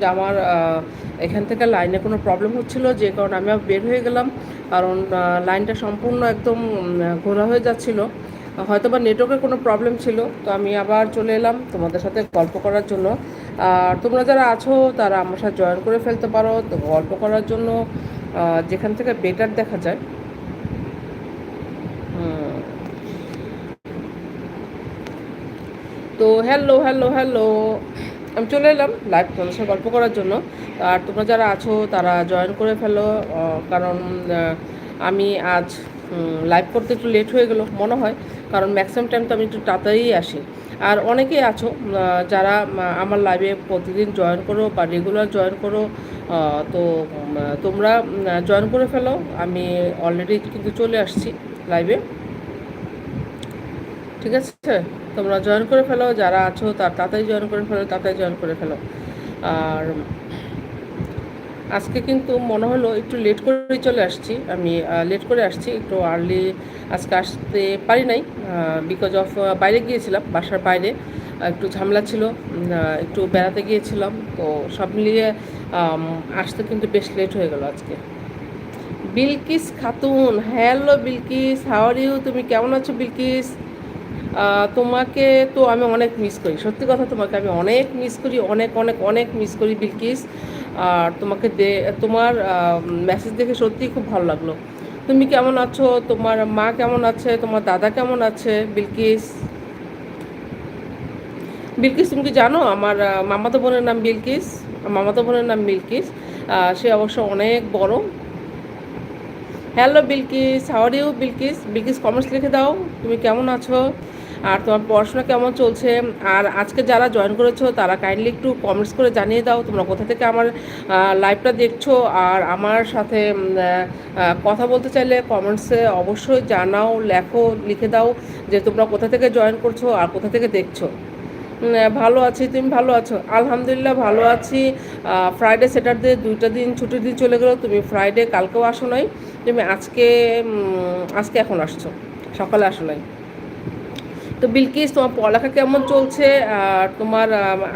যে আমার এখান থেকে লাইনে কোনো প্রবলেম হচ্ছিল, যে কারণে আমি বের হয়ে গেলাম। কারণ লাইনটা সম্পূর্ণ একদম ঘোরা হয়ে যাচ্ছিল। হয়তো বা নেটওয়ার্কের কোনো প্রবলেম ছিল। তো আমি আবার চলে এলাম তোমাদের সাথে গল্প করার জন্য। আর তোমরা যারা আছো, তারা আমার সাথে জয়েন করে ফেলতে পারো। তো গল্প করার জন্য যেখান থেকে বেটার দেখা যায়। তো হ্যালো হ্যালো হ্যালো আমি চলে এলাম লাইভ তোমাদের সাথে গল্প করার জন্য। আর তোমরা যারা আছো, তারা জয়েন করে ফেলো কারণ আমি আজ লাইভ করতে একটু লেট হয়ে গেলো, মনে হয়, কারণ ম্যাক্সিমাম টাইম তো আমি একটু তাড়াতাড়ি আসি। আর অনেকেই আছো যারা আমার লাইভে প্রতিদিন জয়েন করো বা রেগুলার জয়েন করো তো তোমরা জয়েন করে ফেলো। আমি অলরেডি কিন্তু চলে আসছি লাইভে ঠিক আছে? তোমরা জয়েন করে ফেলো, যারা আছো তার তাড়াতাড়ি জয়েন করে ফেলো, তাড়াতাড়ি জয়েন করে ফেলো। আর আজকে কিন্তু মনে হলো একটু লেট করে চলে আসছি। আমি লেট করে আসছি, একটু আর্লি আজকে আসতে পারি নাই বিকজ অফ বাইরে গিয়েছিলাম, বাসার বাইরে। একটু ঝামেলা ছিল একটু বেড়াতে গিয়েছিলাম, তো সব মিলিয়ে আসতে কিন্তু বেশ লেট হয়ে গেল আজকে। Bilkis Khatun, hello Bilkis how are you তুমি কেমন আছো বিলকিস? তোমাকে তো আমি অনেক মিস করি। সত্যি কথা তোমাকে আমি অনেক মিস করি, অনেক অনেক অনেক মিস করি, বিলকিস। আর তোমাকে দে, তোমার মেসেজ দেখে সত্যিই খুব ভালো লাগল। তুমি কেমন আছো? তোমার মা কেমন আছে? তোমার দাদা কেমন আছে? বিলকিস? বিলকিস, তুমি কি জানো? আমার মামাতো বোনের নাম বিলকিস। মামাতো বোনের নাম বিলকিস। সে অবশ্য অনেক বড়। Hello Bilkis. How are you Bilkis? Bilkis comments লিখে দাও। তুমি কেমন আছো? আর তোমার পড়াশোনা কেমন চলছে? আর আজকে যারা জয়েন করেছ, তারা কাইন্ডলি একটু কমেন্টস করে জানিয়ে দাও, তোমরা কোথা থেকে আমার লাইভটা দেখছ? আর আমার সাথে কথা বলতে চাইলে কমেন্টসে অবশ্যই জানাও, লেখো, লিখে দাও যে তোমরা কোথা থেকে জয়েন করছ আর কোথা থেকে দেখছ। ভালো আছি, তুমি ভালো আছো? আলহামদুলিল্লাহ ভালো আছি। ফ্রাইডে স্যাটারডে দুইটা দিন ছুটির দিন চলে গেলো, তুমি ফ্রাইডে কালকেও আসো নাই। তুমি আজকে আজকে এখন আসছো। সকালে আসো নাই। তো বিলকিস, তোমার পড়ালেখা কেমন চলছে? আর তোমার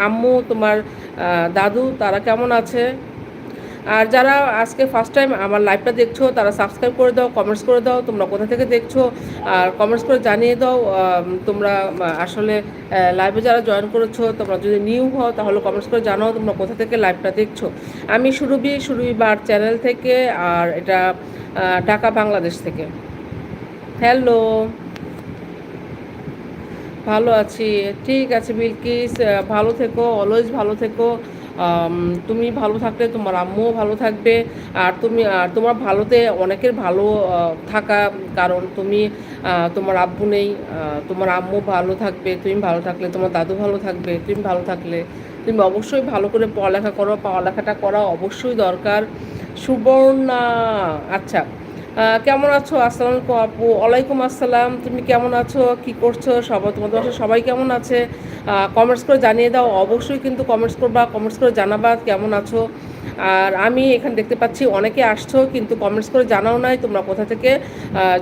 আম্মু, তোমার দাদু, তারা কেমন আছে? আর যারা আজকে ফার্স্ট টাইম আমার লাইভটা দেখছ, তারা সাবস্ক্রাইব করে দাও কমেন্টস করে দাও, তোমরা কোথা থেকে দেখছ? আর কমেন্টস করে জানিয়ে দাও তোমরা আসলে লাইভে যারা জয়েন করেছ, তোমরা যদি নিউ হও, তাহলে কমেন্টস করে জানাও তোমরা কোথা থেকে লাইভটা দেখছ। আমি সুরভি সুরভি বার চ্যানেল থেকে, আর এটা ঢাকা, বাংলাদেশ থেকে। হ্যালো ভালো আছি। ঠিক আছে, বিলকিস ভালো থেকো অলওয়েজ ভালো থেকো। তুমি ভালো থাকলে তোমার আম্মুও ভালো থাকবে। আর তুমি, আর তোমার ভালোতে অনেকের ভালো থাকা কারণ তুমি তোমার আব্বু নেই তোমার আম্মু ভালো থাকবে, তুমি ভালো থাকলে, তোমার দাদু ভালো থাকবে, তুমি ভালো থাকলে। তুমি অবশ্যই ভালো করে পড়ালেখা করো, পড়ালেখাটা করা অবশ্যই দরকার। সুবর্ণা আচ্ছা। কেমন আছো? আসসালাম আপু, ওয়ালাইকুম আসসালাম। তুমি কেমন আছো? কি করছ? সবাই তোমাদের বাসায় সবাই কেমন আছে? কমেন্টস করে জানিয়ে দাও। অবশ্যই কিন্তু কমেন্টস করবা কমেন্টস করে জানাবা কেমন আছো? আর আমি এখানে দেখতে পাচ্ছি, অনেকে আসছো কিন্তু কমেন্টস করে জানাও নাই, তোমরা কোথা থেকে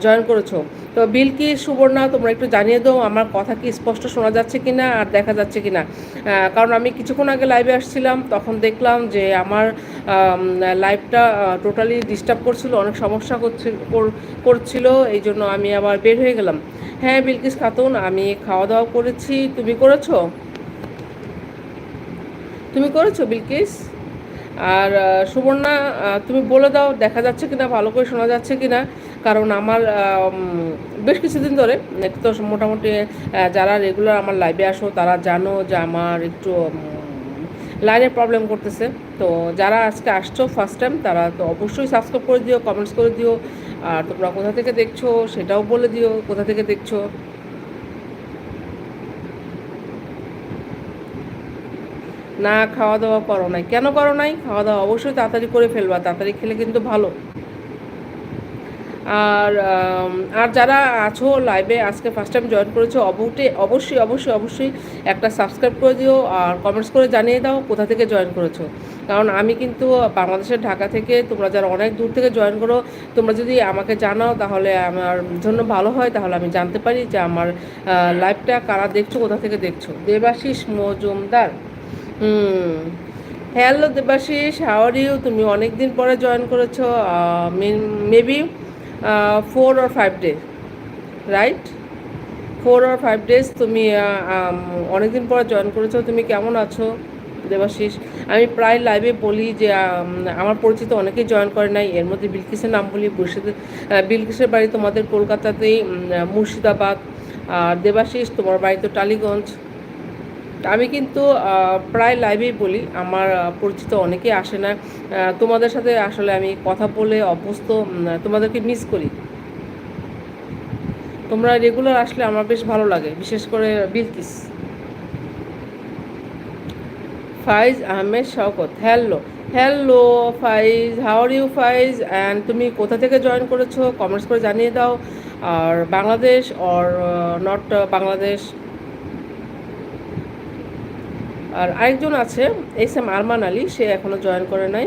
জয়েন করেছ। তো বিল কি সুবর্ণা, তোমরা একটু জানিয়ে দাও, আমার কথা কি স্পষ্ট শোনা যাচ্ছে কি না আর দেখা যাচ্ছে কি না কারণ আমি কিছুক্ষণ আগে লাইভে আসছিলাম, তখন দেখলাম যে আমার লাইভটা টোটালি ডিস্টার্ব করছিল, অনেক সমস্যা করছিল, এই জন্য আমি আবার বের হয়ে গেলাম। হ্যাঁ বিলকিস খাতুন, আমি খাওয়া দাওয়া করেছি, তুমি করেছ? তুমি করেছ, বিলকিস? আর সুবর্ণা তুমি বলে দাও, দেখা যাচ্ছে কিনা, ভালো করে শোনা যাচ্ছে কি না কারণ আমার বেশ কিছুদিন ধরে তো মোটামুটি যারা রেগুলার আমার লাইভে আসো, তারা জানো যে আমার একটু লাইনের প্রবলেম করতেছে। তো যারা আজকে আসছো ফার্স্ট টাইম তারা তো অবশ্যই সাবস্ক্রাইব করে দিও কমেন্টস করে দিও। আর তোমরা কোথা থেকে দেখছ, সেটাও বলে দিও, কোথা থেকে দেখছ। না খাওয়া দাওয়া করো নাই। কেন করো নাই? খাওয়া দাওয়া অবশ্যই তাড়াতাড়ি করে ফেলবা, তাড়াতাড়ি খেলে কিন্তু ভালো। আর আর যারা আছো লাইভে আজকে ফার্স্ট টাইম জয়েন করেছ অবশ্যই অবশ্যই অবশ্যই অবশ্যই একটা সাবস্ক্রাইব করে দিও আর কমেন্টস করে জানিয়ে দাও কোথা থেকে জয়েন করেছ। কারণ আমি কিন্তু বাংলাদেশের ঢাকা থেকে, তোমরা যারা অনেক দূর থেকে জয়েন করো, তোমরা যদি আমাকে জানাও তাহলে আমার জন্য ভালো হয়। তাহলে আমি জানতে পারি যে আমার লাইভটা কারা দেখছ, কোথা থেকে দেখছ। দেবাশিস মজুমদার। হুম। Hello Debashish how are you তুমি অনেক দিন পরে জয়েন করেছ maybe four or five day right four or five days তুমি অনেক দিন পরে জয়েন করেছ, তুমি কেমন আছো দেবাশিস? আমি প্রায় লাইভে বলি যে আমার পরিচিত অনেকেই জয়েন করে নাই, এর মধ্যে বিলকিসের নাম বলি মুর্শিদ বিলকিসের বাড়ি তোমাদের কলকাতাতেই মুর্শিদাবাদ, আর দেবাশিস তোমার বাড়ি তো টালিগঞ্জ আমি কিন্তু প্রায় লাইভেই বলি, আমার পরিচিত অনেকেই আসে না। তোমাদের সাথে আসলে আমি কথা বলে অভ্যস্ত তোমাদেরকে মিস করি। তোমরা রেগুলার আসলে আমার বেশ ভালো লাগে, বিশেষ করে Bilkis. Faiz Ahmed Shaukat hello hello Faiz how are you Faiz? And তুমি কোথা থেকে জয়েন করেছ? কমেন্টস করে জানিয়ে দাও। আর বাংলাদেশ অর নট বাংলাদেশ আর আরেকজন আছে, এস এম আরমান আলী, সে এখনও জয়েন করে নাই।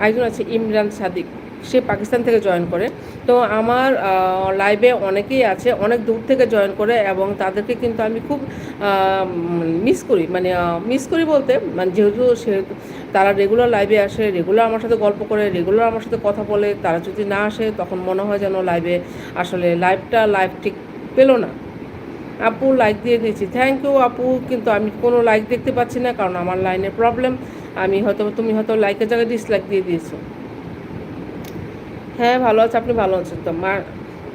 আরেকজন আছে ইমরান সাদিক, সে পাকিস্তান থেকে জয়েন করে। তো আমার লাইভে অনেকেই আছে, অনেক দূর থেকে জয়েন করে এবং তাদেরকে কিন্তু আমি খুব মিস করি। মানে মিস করি বলতে মানে যেহেতু সে, তারা রেগুলার লাইভে আসে রেগুলার আমার সাথে গল্প করে রেগুলার আমার সাথে কথা বলে, তারা যদি না আসে, তখন মনে হয় যেন লাইভে আসলে লাইভটা লাইভ ঠিক পেল না। আপু লাইক দিয়ে দিয়েছি। থ্যাংক ইউ আপু, কিন্তু আমি কোনো লাইক দেখতে পাচ্ছি না কারণ আমার লাইনের প্রবলেম আমি হয়তো, তুমি হয়তো লাইকের জায়গায় ডিসলাইক দিয়ে দিয়েছ। হ্যাঁ ভালো আছে, আপনি ভালো আছেন তো? মা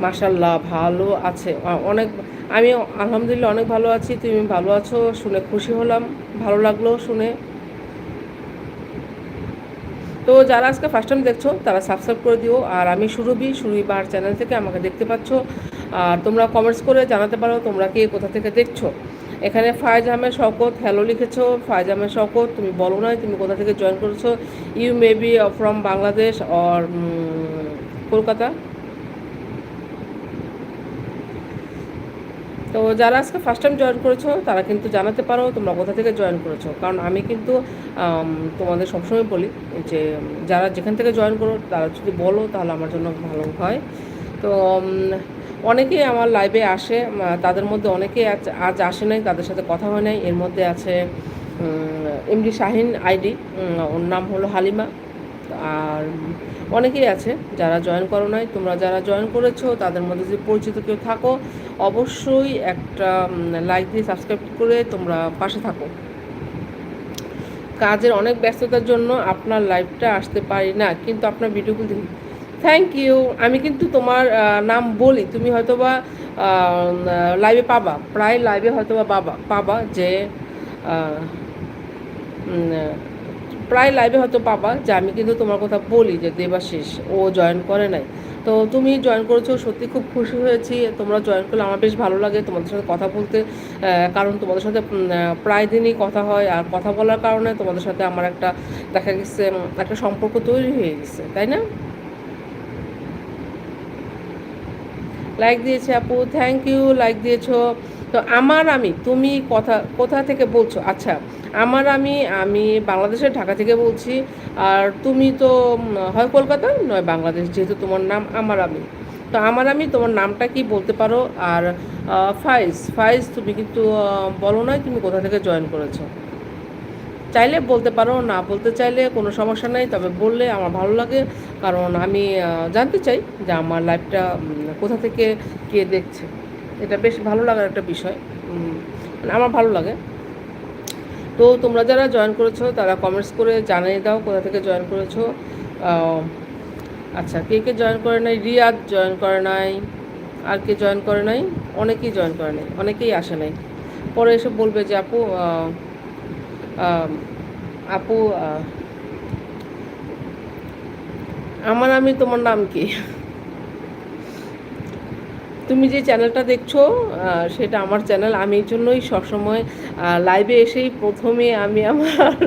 মাশাল্লাহ ভালো আছে। অনেক, আমি আলহামদুলিল্লাহ অনেক ভালো আছি, তুমি ভালো আছো, শুনে খুশি হলাম, ভালো লাগল শুনে। তো যারা আজকে ফার্স্ট টাইম দেখছ, তারা সাবস্ক্রাইব করে দিও। আর আমি সুরভি সুরভি বার চ্যানেল থেকে আমাকে দেখতে পাচ্ছ। আর তোমরা কমেন্টস করে জানাতে পারো তোমরা কে কোথা থেকে দেখছ। এখানে ফায়জ আহমেদ শকত হ্যালো লিখেছো। ফায়জ আহমেদ শকত তুমি বলো না তুমি কোথা থেকে জয়েন করেছ? You maybe from Bangladesh or Kolkata. তো যারা আজকে ফার্স্ট টাইম জয়েন করেছ, তারা কিন্তু জানাতে পারো তোমরা কোথা থেকে জয়েন করেছ। কারণ আমি কিন্তু তোমাদের সবসময় বলি যে, যারা যেখান থেকে জয়েন করো, তারা যদি বলো তাহলে আমার জন্য ভালো হয়। তো অনেকেই আমার লাইভে আসে তাদের মধ্যে অনেকেই আজ আজ আসে নাই, তাদের সাথে কথা হয় নাই। এর মধ্যে আছে এমডি শাহিন আইডি ওর নাম হলো হালিমা। আর অনেকেই আছে যারা জয়েন করো নাই। তোমরা যারা জয়েন করেছ, তাদের মধ্যে যদি পরিচিত কেউ থাকো, অবশ্যই একটা লাইক দিয়ে সাবস্ক্রাইব করে তোমরা পাশে থাকো। কাজের অনেক ব্যস্ততার জন্য আপনার লাইভটা আসতে পারি না, কিন্তু আপনার ভিডিওগুলো থ্যাংক ইউ আমি কিন্তু তোমার নাম বলি। তুমি হয়তো বা লাইভে পাবা। প্রায় লাইভে হয়তো বা বাবা, পাবা যে প্রায় লাইভে হয়তো পাবা যে আমি কিন্তু তোমার কথা বলি যে দেবাশিস, ও জয়েন করে নাই। তো তুমি জয়েন করেছ, সত্যি খুব খুশি হয়েছি। তোমরা জয়েন করলে আমার বেশ ভালো লাগে তোমাদের সাথে কথা বলতে কারণ তোমাদের সাথে প্রায় দিনই কথা হয়। আর কথা বলার কারণে তোমাদের সাথে আমার একটা দেখা গেছে একটা সম্পর্ক তৈরি হয়ে গেছে, তাই না? লাইক দিয়েছে আপু থ্যাংক ইউ লাইক দিয়েছ। তো আমার আমি, তুমি কথা, কোথা থেকে বলছো? আচ্ছা আমার আমি আমি বাংলাদেশের ঢাকা থেকে বলছি। আর তুমি তো হয় কলকাতা, নয় বাংলাদেশ, যেহেতু তোমার নাম আমার আমি। তো আমার আমি, তোমার নামটা কি বলতে পারো? আর ফাইজ ফাইজ, তুমি কিন্তু বলো নয় তুমি কোথা থেকে জয়েন করেছ। চাইলে বলতে পারো, না বলতে চাইলে কোনো সমস্যা নেই, তবে বললে আমার ভালো লাগে। কারণ আমি জানতে চাই যে আমার লাইফটা কোথা থেকে কে দেখছে। এটা বেশ ভালো লাগার একটা বিষয়। মানে আমার ভালো লাগে। তো তোমরা যারা জয়েন করেছ, তারা কমেন্টস করে জানিয়ে দাও কোথা থেকে জয়েন করেছ। আচ্ছা কে কে জয়েন করে নাই? রিয়াদ জয়েন করে নাই। আর কে জয়েন করে নাই? অনেকেই জয়েন করে নাই, অনেকেই আসে নাই। পরে এসে বলবে যে, আপু আপু আমার আমি তোমার নাম কি? তুমি যে চ্যানেলটা দেখছ সেটা আমার চ্যানেল। আমি এই জন্যই সবসময় লাইভে এসেই প্রথমে আমি আমার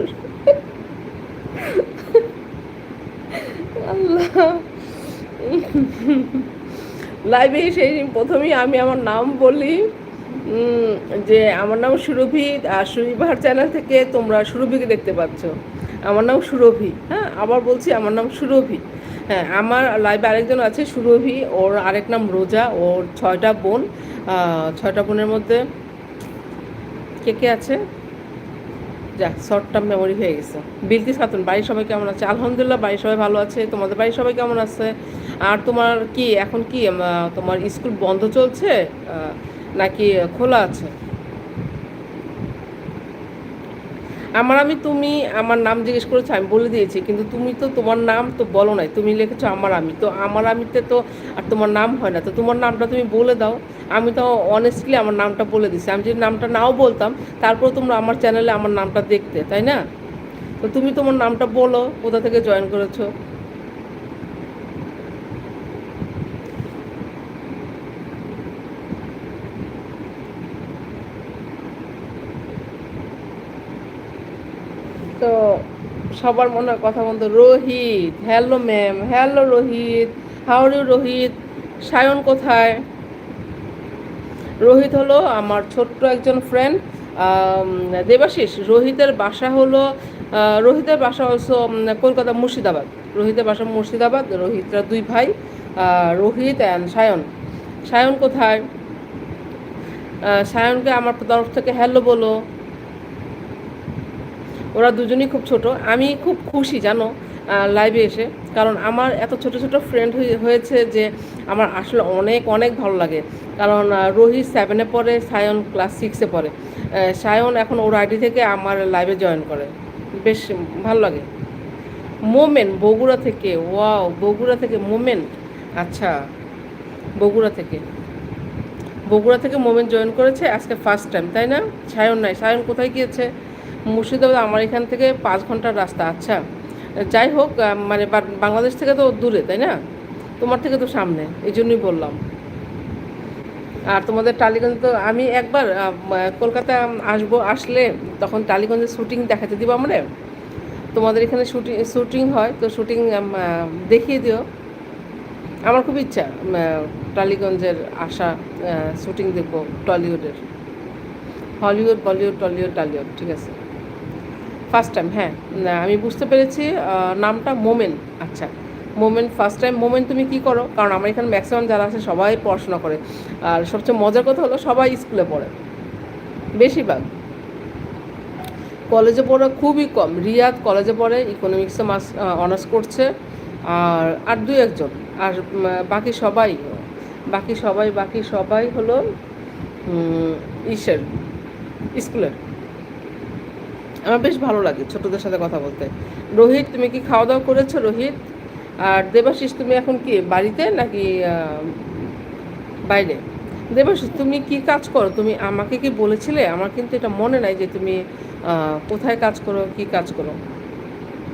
লাইভে এসে প্রথমেই আমি আমার নাম বলি। যে আমার নাম সুরভি, আর সুরভিভার চ্যানেল থেকে তোমরা সুরভিকে দেখতে পাচ্ছ। আমার নাম সুরভি হ্যাঁ? আবার বলছি আমার নাম সুরভি। হ্যাঁ আমার লাইভে আরেকজন আছে, সুরভি। ওর আরেক নাম রোজা, ওর ছয়টা বোন। ছয়টা বোনের মধ্যে কে কে আছে? যাক শর্ট টার্ম মেমোরি হয়ে গেছে। বিলকিস খাতুন বাড়ির সবাই কেমন আছে? আলহামদুলিল্লাহ, বাড়ির সবাই ভালো আছে। তোমাদের বাড়ির সবাই কেমন আছে? আর তোমার কি, এখন কি তোমার স্কুল বন্ধ চলছে? নাকি খোলা আছে? আমার আমি তুমি আমার নাম জিজ্ঞেস করেছ, আমি বলে দিয়েছি, কিন্তু তুমি তো তোমার নাম তো বলো নাই, তুমি লিখেছো আমার আমি। তো আমার আমিতে তো আর তোমার নাম হয় না, তো তোমার নামটা তুমি বলে দাও। আমি তো অনেস্টলি আমার নামটা বলে দিছি। আমি যদি নামটা নাও বলতাম, তারপর তোমরা আমার চ্যানেলে আমার নামটা দেখতে, তাই না? তো তুমি তোমার নামটা বলো, কোথা থেকে জয়েন করেছ তো সবার মনে হয় কথা বলতো, Rohit, hello ma'am, hello Rohit you Rohit, Sayan কোথায়? রোহিত হলো আমার ছোট্ট একজন ফ্রেন্ড দেবাশিস, রোহিতের বাসা হলো রোহিতের বাসা হচ্ছে কলকাতা মুর্শিদাবাদ, রোহিতের বাসা মুর্শিদাবাদ, রোহিতরা দুই ভাই রোহিত অ্যান্ড সায়ন। সায়ন কোথায়? সায়নকে আমার তরফ থেকে হ্যালো বলো। ওরা দুজনেই খুব ছোট। আমি খুব খুশি, জানো লাইভে এসে। কারণ আমার এত ছোট ছোট ফ্রেন্ড হয়েছে যে আমার আসলে অনেক অনেক ভালো লাগে। কারণ রোহিত সেভেনে পড়ে, সায়ন ক্লাস সিক্সে পড়ে। সায়ন এখন ওর আইডি থেকে আমার লাইভে জয়েন করে। বেশ ভালো লাগে। মোমেন, বগুড়া থেকে। ওয়াও বগুড়া থেকে মোমেন? আচ্ছা বগুড়া থেকে। বগুড়া থেকে মোমেন জয়েন করেছে আজকে ফার্স্ট টাইম তাই না? সায়ন নাই। সায়ন কোথায় গিয়েছে? মুর্শিদাবাদ আমার এখান থেকে পাঁচ ঘণ্টার রাস্তা আচ্ছা। যাই হোক মানে বাংলাদেশ থেকে তো দূরে, তাই না? তোমার থেকে তো সামনে, এই জন্যই বললাম। আর তোমাদের টালিগঞ্জ তো আমি একবার কলকাতা আসব, আসলে তখন টালিগঞ্জের শুটিং দেখাতে দিব আমরা। তোমাদের এখানে শুটিং শুটিং হয়, তো শুটিং দেখিয়ে দিও। আমার খুব ইচ্ছা টালিগঞ্জের আসা শুটিং দেখব, টলিউডের। হলিউড, বলিউড, টলিউড, টালিউড, ঠিক আছে। ফার্স্ট টাইম হ্যাঁ। আমি বুঝতে পেরেছি নামটা মোমেন। আচ্ছা মোমেন ফার্স্ট টাইম মোমেন তুমি কি করো? কারণ আমার এখানে ম্যাক্সিমাম যারা আছে সবাই পড়াশোনা করে। আর সবচেয়ে মজার কথা হলো সবাই স্কুলে পড়ে। বেশিরভাগ। কলেজে পড়া খুবই কম। রিয়াদ কলেজে পড়ে ইকোনমিক্সে মাস অনার্স করছে। আর আর দুই একজন। আর বাকি সবাই বাকি সবাই বাকি সবাই হলো ইসের স্কুলের আমার বেশ ভালো লাগে ছোটদের সাথে কথা বলতে। রোহিত, তুমি কি খাওয়া দাওয়া করেছ রোহিত? আর দেবাশিস, তুমি এখন কি বাড়িতে নাকি বাইরে? দেবাশিস, তুমি কি কাজ করো? তুমি আমাকে কি বলেছিলে? আমার কিন্তু এটা মনে নাই যে তুমি কোথায় কাজ করো, কি কাজ করো।